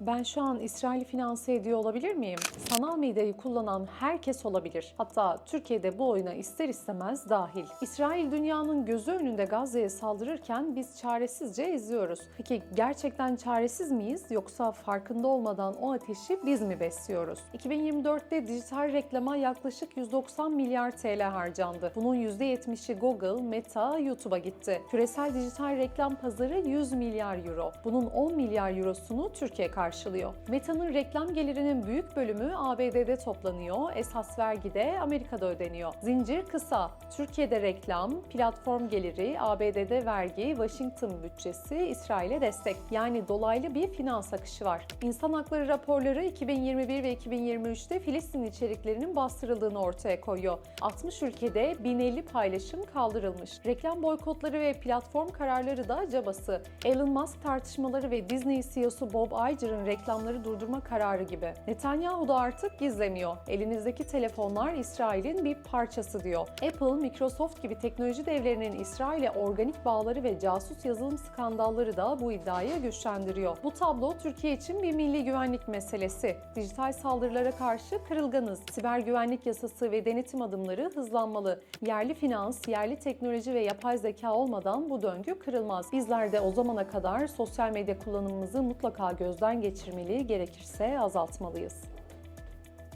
Ben şu an İsrail'i finanse ediyor olabilir miyim? Sanal medyayı kullanan herkes olabilir. Hatta Türkiye'de bu oyuna ister istemez dahil. İsrail dünyanın gözü önünde Gazze'ye saldırırken biz çaresizce izliyoruz. Peki gerçekten çaresiz miyiz yoksa farkında olmadan o ateşi biz mi besliyoruz? 2024'te dijital reklama yaklaşık 190 milyar TL harcandı. Bunun %70'i Google, Meta, YouTube'a gitti. Küresel dijital reklam pazarı 100 milyar euro. Bunun 10 milyar eurosunu Türkiye karşılıyor. Meta'nın reklam gelirinin büyük bölümü ABD'de toplanıyor, esas vergi de Amerika'da ödeniyor. Zincir kısa. Türkiye'de reklam, platform geliri, ABD'de vergi, Washington bütçesi, İsrail'e destek. Yani dolaylı bir finans akışı var. İnsan hakları raporları 2021 ve 2023'te Filistin içeriklerinin bastırıldığını ortaya koyuyor. 60 ülkede 1050 paylaşım kaldırılmış. Reklam boykotları ve platform kararları da cabası. Elon Musk tartışmaları ve Disney CEO'su Bob Iger'ın reklamları durdurma kararı gibi. Netanyahu da artık gizlemiyor. Elinizdeki telefonlar İsrail'in bir parçası diyor. Apple, Microsoft gibi teknoloji devlerinin İsrail'e organik bağları ve casus yazılım skandalları da bu iddiayı güçlendiriyor. Bu tablo Türkiye için bir milli güvenlik meselesi. Dijital saldırılara karşı kırılganız. Siber güvenlik yasası ve denetim adımları hızlanmalı. Yerli finans, yerli teknoloji ve yapay zeka olmadan bu döngü kırılmaz. Bizler de o zamana kadar sosyal medya kullanımımızı mutlaka gözden geçirmeli, gerekirse azaltmalıyız.